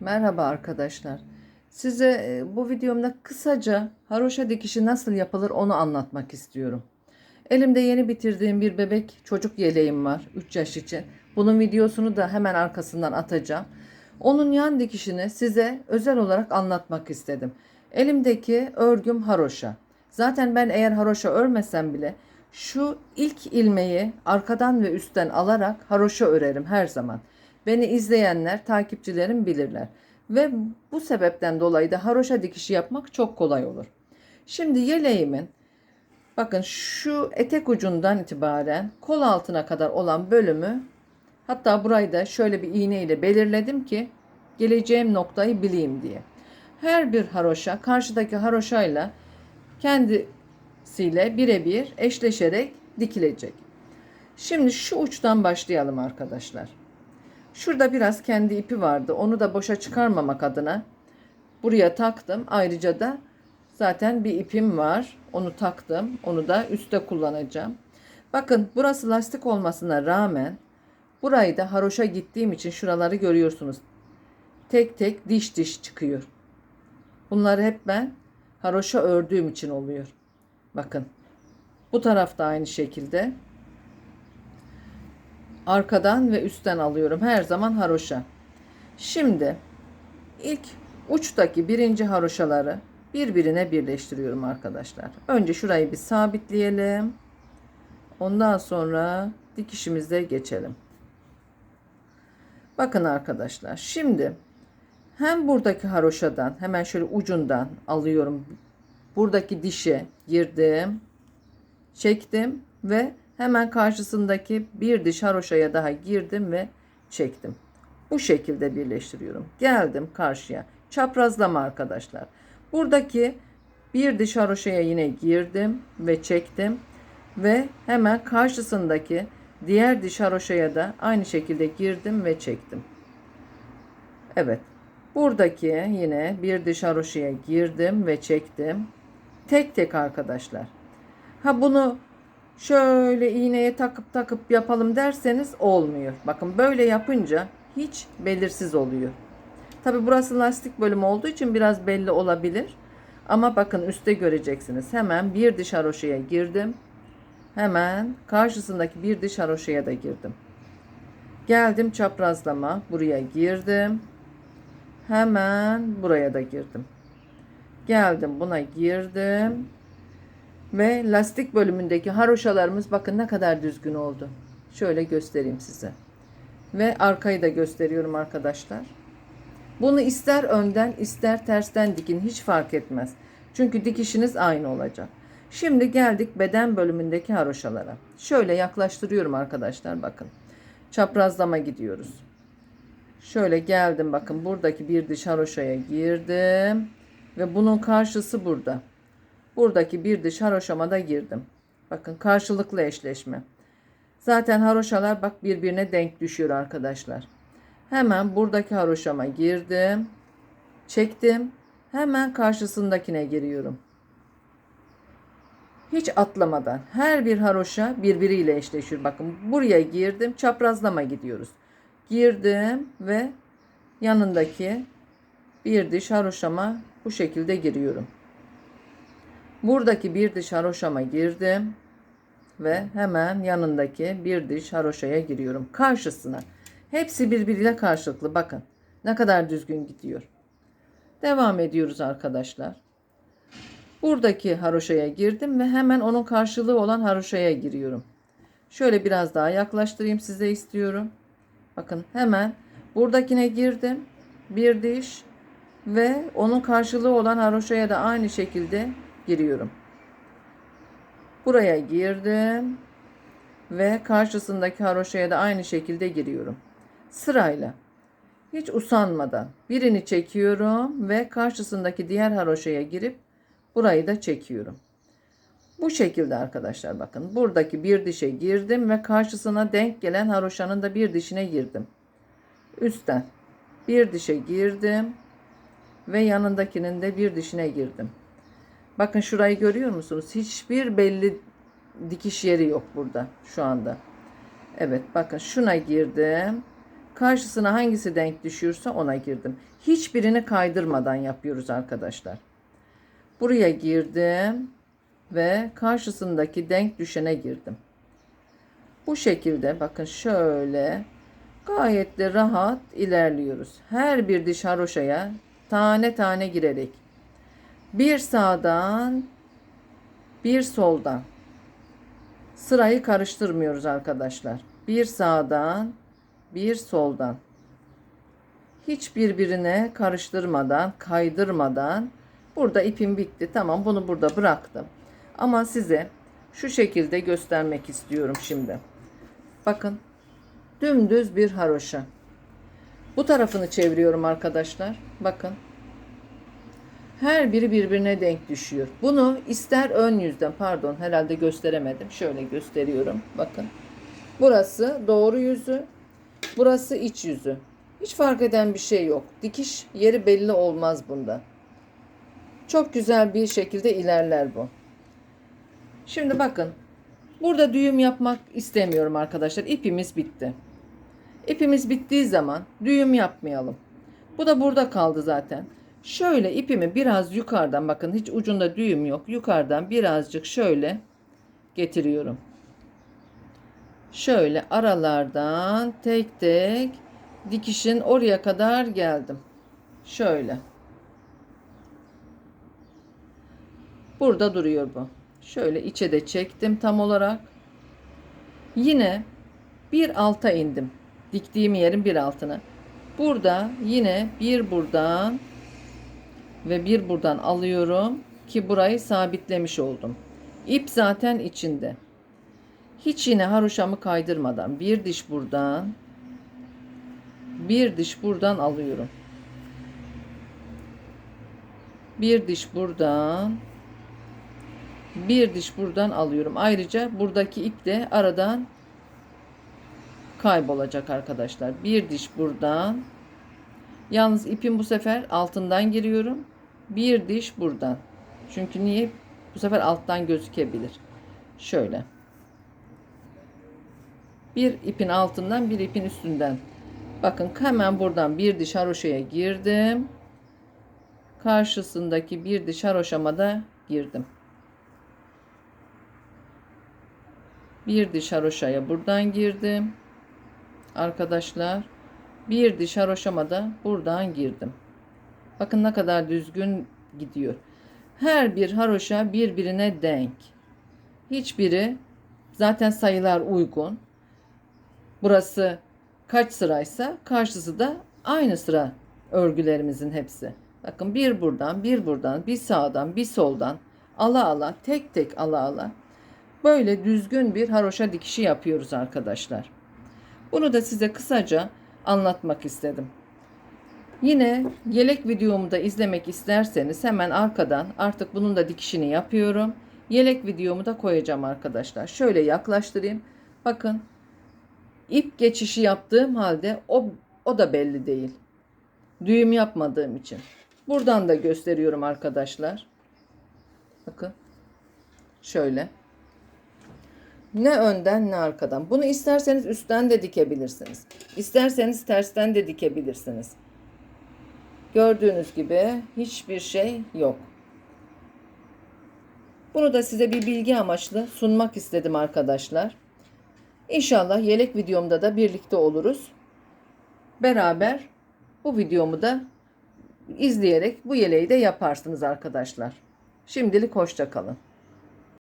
Merhaba arkadaşlar. Size e, bu videomda kısaca haroşa dikişi nasıl yapılır onu anlatmak istiyorum. Elimde yeni bitirdiğim bir bebek çocuk yeleğim var 3 yaş için. Bunun videosunu da hemen arkasından atacağım. Onun yan dikişini size özel olarak anlatmak istedim. Elimdeki örgüm haroşa. Zaten ben eğer haroşa örmesem bile şu ilk ilmeği arkadan ve üstten alarak haroşa örerim her zaman. Beni izleyenler, takipçilerim bilirler. Ve bu sebepten dolayı da haroşa dikişi yapmak çok kolay olur. Şimdi yeleğimin bakın şu etek ucundan itibaren kol altına kadar olan bölümü hatta burayı da şöyle bir iğne ile belirledim ki geleceğim noktayı bileyim diye. Her bir haroşa karşıdaki haroşayla kendisiyle birebir eşleşerek dikilecek. Şimdi şu uçtan başlayalım arkadaşlar. Şurada biraz kendi ipi vardı. Onu da boşa çıkarmamak adına buraya taktım. Ayrıca da zaten bir ipim var. Onu taktım. Onu da üstte kullanacağım. Bakın burası lastik olmasına rağmen burayı da haroşa gittiğim için şuraları görüyorsunuz. Tek tek diş diş çıkıyor. Bunları hep ben haroşa ördüğüm için oluyor. Bakın. Bu tarafta aynı şekilde arkadan ve üstten alıyorum. Her zaman haroşa. Şimdi ilk uçtaki birinci haroşaları birbirine birleştiriyorum arkadaşlar. Önce şurayı bir sabitleyelim. Ondan sonra dikişimize geçelim. Bakın arkadaşlar. Şimdi hem buradaki haroşadan hemen şöyle ucundan alıyorum. Buradaki dişe girdim. Çektim ve Hemen karşısındaki bir diş haroşaya daha girdim ve çektim. Bu şekilde birleştiriyorum. Geldim karşıya. Çaprazlama arkadaşlar. Buradaki bir diş haroşaya yine girdim ve çektim. Ve hemen karşısındaki diğer diş haroşaya da aynı şekilde girdim ve çektim. Evet. Buradaki yine bir diş haroşaya girdim ve çektim. Tek tek arkadaşlar. Ha bunu şöyle iğneye takıp takıp yapalım derseniz olmuyor. Bakın böyle yapınca hiç belirsiz oluyor. Tabi burası lastik bölümü olduğu için biraz belli olabilir. Ama bakın üstte göreceksiniz. Hemen bir diş haroşaya girdim. Hemen karşısındaki bir diş haroşaya da girdim. Geldim çaprazlama. Buraya girdim. Hemen buraya da girdim. Geldim buna girdim. Ve lastik bölümündeki haroşalarımız bakın ne kadar düzgün oldu. Şöyle göstereyim size. Ve arkayı da gösteriyorum arkadaşlar. Bunu ister önden ister tersten dikin hiç fark etmez. Çünkü dikişiniz aynı olacak. Şimdi geldik beden bölümündeki haroşalara. Şöyle yaklaştırıyorum arkadaşlar bakın. Çaprazlama gidiyoruz. Şöyle geldim bakın buradaki bir diş haroşaya girdim. Ve bunun karşısı burada. Buradaki bir diş haroşama da girdim. Bakın karşılıklı eşleşme. Zaten haroşalar bak birbirine denk düşüyor arkadaşlar. Hemen buradaki haroşama girdim. Çektim. Hemen karşısındakine giriyorum. Hiç atlamadan her bir haroşa birbiriyle eşleşiyor. Bakın buraya girdim. Çaprazlama gidiyoruz. Girdim ve yanındaki bir diş haroşama bu şekilde giriyorum. Buradaki bir diş haroşama girdim ve hemen yanındaki bir diş haroşaya giriyorum. Karşısına. Hepsi birbiriyle karşılıklı. Bakın ne kadar düzgün gidiyor. Devam ediyoruz arkadaşlar. Buradaki haroşaya girdim ve hemen onun karşılığı olan haroşaya giriyorum. Şöyle biraz daha yaklaştırayım size istiyorum. Bakın hemen buradakine girdim. Bir diş ve onun karşılığı olan haroşaya da aynı şekilde giriyorum. Buraya girdim ve karşısındaki haroşaya da aynı şekilde giriyorum. Sırayla hiç usanmadan birini çekiyorum ve karşısındaki diğer haroşaya girip burayı da çekiyorum. Bu şekilde arkadaşlar bakın buradaki bir dişe girdim ve karşısına denk gelen haroşanın da bir dişine girdim. Üstten bir dişe girdim ve yanındakinin de bir dişine girdim. Bakın şurayı görüyor musunuz? Hiçbir belli dikiş yeri yok burada şu anda. Evet bakın şuna girdim. Karşısına hangisi denk düşüyorsa ona girdim. Hiçbirini kaydırmadan yapıyoruz arkadaşlar. Buraya girdim ve karşısındaki denk düşene girdim. Bu şekilde bakın şöyle gayet de rahat ilerliyoruz. Her bir diş haroşaya tane tane girerek bir sağdan bir soldan. Sırayı karıştırmıyoruz arkadaşlar. Bir sağdan bir soldan. Hiç birbirine karıştırmadan kaydırmadan. Burada ipim bitti. Tamam bunu burada bıraktım. Ama size şu şekilde göstermek istiyorum şimdi. Bakın dümdüz bir haroşa. Bu tarafını çeviriyorum arkadaşlar. Bakın her biri birbirine denk düşüyor. Bunu ister ön yüzden pardon herhalde gösteremedim. Şöyle gösteriyorum. Bakın. Burası doğru yüzü. Burası iç yüzü. Hiç fark eden bir şey yok. Dikiş yeri belli olmaz bunda. Çok güzel bir şekilde ilerler bu. Şimdi bakın. Burada düğüm yapmak istemiyorum arkadaşlar. İpimiz bitti. İpimiz bittiği zaman düğüm yapmayalım. Bu da burada kaldı zaten. Şöyle ipimi biraz yukarıdan bakın hiç ucunda düğüm yok. Yukarıdan birazcık şöyle getiriyorum. Şöyle aralardan tek tek dikişin oraya kadar geldim. Şöyle. Burada duruyor bu. Şöyle içe de çektim tam olarak. Yine bir alta indim. Diktiğim yerin bir altına. Burada yine bir buradan ve bir buradan alıyorum ki burayı sabitlemiş oldum. İp zaten içinde. Hiç yine haroşamı kaydırmadan bir diş buradan bir diş buradan alıyorum. Bir diş buradan bir diş buradan alıyorum. Ayrıca buradaki ip de aradan kaybolacak arkadaşlar. Bir diş buradan Yalnız ipin bu sefer altından giriyorum. Bir diş buradan. Çünkü niye? Bu sefer alttan gözükebilir. Şöyle. Bir ipin altından bir ipin üstünden. Bakın hemen buradan bir diş haroşaya girdim. Karşısındaki bir diş haroşama da girdim. Bir diş haroşaya buradan girdim. Arkadaşlar bir diş haroşamada buradan girdim. Bakın ne kadar düzgün gidiyor. Her bir haroşa birbirine denk. Hiçbiri zaten sayılar uygun. Burası kaç sıraysa karşısı da aynı sıra örgülerimizin hepsi. Bakın bir buradan, bir buradan, bir sağdan, bir soldan ala ala, tek tek ala ala. Böyle düzgün bir haroşa dikişi yapıyoruz arkadaşlar. Bunu da size kısaca anlatmak istedim. Yine yelek videomu da izlemek isterseniz hemen arkadan artık bunun da dikişini yapıyorum. Yelek videomu da koyacağım arkadaşlar. Şöyle yaklaştırayım. Bakın ip geçişi yaptığım halde o, o da belli değil. Düğüm yapmadığım için. Buradan da gösteriyorum arkadaşlar. Bakın. Şöyle. Ne önden ne arkadan. Bunu isterseniz üstten de dikebilirsiniz. İsterseniz tersten de dikebilirsiniz. Gördüğünüz gibi hiçbir şey yok. Bunu da size bir bilgi amaçlı sunmak istedim arkadaşlar. İnşallah yelek videomda da birlikte oluruz. Beraber bu videomu da izleyerek bu yeleği de yaparsınız arkadaşlar. Şimdilik hoşça kalın.